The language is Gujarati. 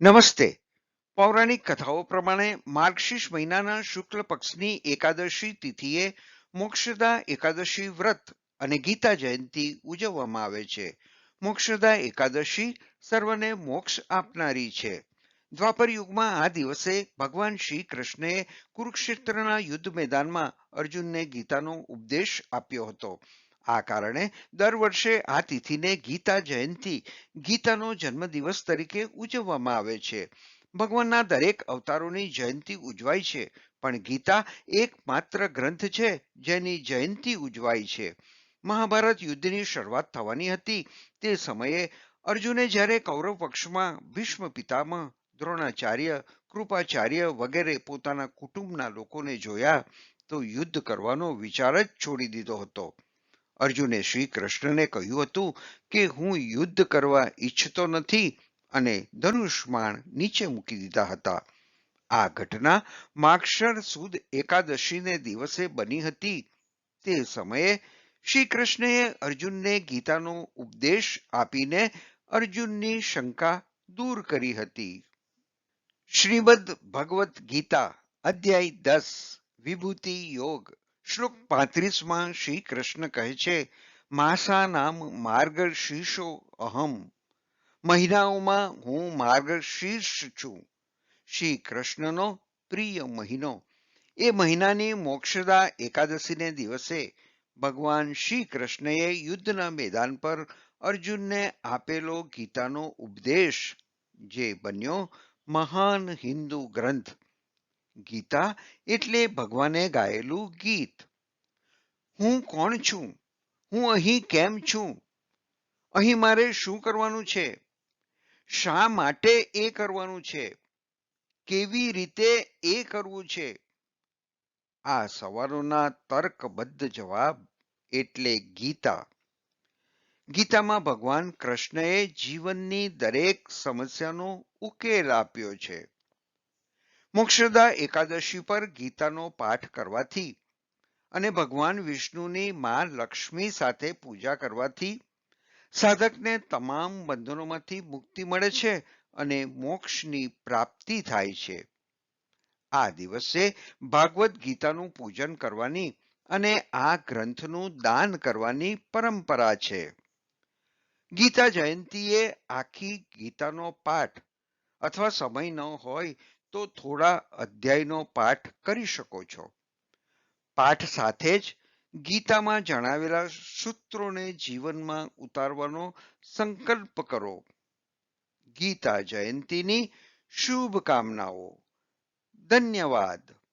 નમસ્તે. પૌરાણિક કથાઓ પ્રમાણે માર્ગશીર્ષ મહિનાના શુક્લ પક્ષની એકાદશી તિથિએ મોક્ષદા એકાદશી વ્રત અને ગીતા જયંતિ ઉજવવામાં આવે છે. મોક્ષદા એકાદશી સર્વને મોક્ષ આપનારી છે. દ્વાપર યુગમાં આ દિવસે ભગવાન શ્રી કૃષ્ણએ કુરુક્ષેત્રના યુદ્ધ મેદાનમાં અર્જુનને ગીતાનો ઉપદેશ આપ્યો હતો. આ કારણે દર વર્ષે આ તિથિને ગીતા જયંતિ, ગીતાનો જન્મદિવસ તરીકે ઉજવવામાં આવે છે. ભગવાનના દરેક અવતારોની જયંતિ ઉજવાય છે, પણ ગીતા એકમાત્ર ગ્રંથ છે જેની જયંતિ ઉજવાય છે. મહાભારત યુદ્ધની શરૂઆત થવાની હતી તે સમયે અર્જુને જ્યારે કૌરવ પક્ષમાં ભીષ્મ પિતામહ, દ્રોણાચાર્ય, કૃપાચાર્ય વગેરે પોતાના કુટુંબના લોકોને જોયા તો યુદ્ધ કરવાનો વિચાર જ છોડી દીધો હતો. અર્જુને શ્રી કૃષ્ણને કહ્યું હતું કે હું યુદ્ધ કરવા ઈચ્છતો નથી અને ધનુષ્માણ નીચે મૂકી દીધા હતા. આ ઘટના માક્ષર સુદ એકાદશીને દિવસે બની હતી. તે સમયે શ્રી કૃષ્ણએ અર્જુનને ગીતાનો ઉપદેશ આપીને અર્જુનની શંકા દૂર કરી હતી. શ્રીમદ ભગવદ્ ગીતા અધ્યાય દસ, વિભૂતિ યોગ શ્લોક પાંત્રીસમાં શ્રી કૃષ્ણ કહે છે, માસા નામ માર્ગશીર્ષો અહમ. મહિનાઓમાં હું માર્ગશીર્ષ છું. શ્રી કૃષ્ણનો પ્રિય મહિનો. એ મહિનાની મોક્ષદા એકાદશીને દિવસે ભગવાન શ્રી કૃષ્ણએ યુદ્ધના મેદાન પર અર્જુનને આપેલો ગીતાનો ઉપદેશ, જે બન્યો મહાન હિન્દુ ગ્રંથ. ગીતા એટલે ભગવાને ગાયેલું ગીત. હું કોણ છું? હું અહીં કેમ છું? અહીં મારે શું કરવાનું છે? શા માટે એ કરવાનું છે? કેવી રીતે એ કરવું છે? આ સવાલોના તર્કબદ્ધ જવાબ એટલે ગીતા. ગીતામાં ભગવાન કૃષ્ણએ જીવનની દરેક સમસ્યાનો ઉકેલ આપ્યો છે. મોક્ષદા એકાદશી પર ગીતાનો પાઠ કરવાથી અને ભગવાન વિષ્ણુની માં લક્ષ્મી સાથે પૂજા કરવાથી સાધકને તમામ બંધનોમાંથી મુક્તિ મળે છે અને મોક્ષની પ્રાપ્તિ થાય છે. આ દિવસે ભાગવત ગીતાનું પૂજન કરવાની અને આ ગ્રંથનું દાન કરવાની પરંપરા છે. ગીતા જયંતીએ આખી ગીતાનો પાઠ અથવા સમય ન હોય તો થોડા અધ્યાયનો પાઠ કરી શકો છો. પાઠ સાથે જ ગીતામાં જણાવેલા સૂત્રોને જીવનમાં ઉતારવાનો સંકલ્પ કરો. ગીતા જયંતીની શુભકામનાઓ. ધન્યવાદ.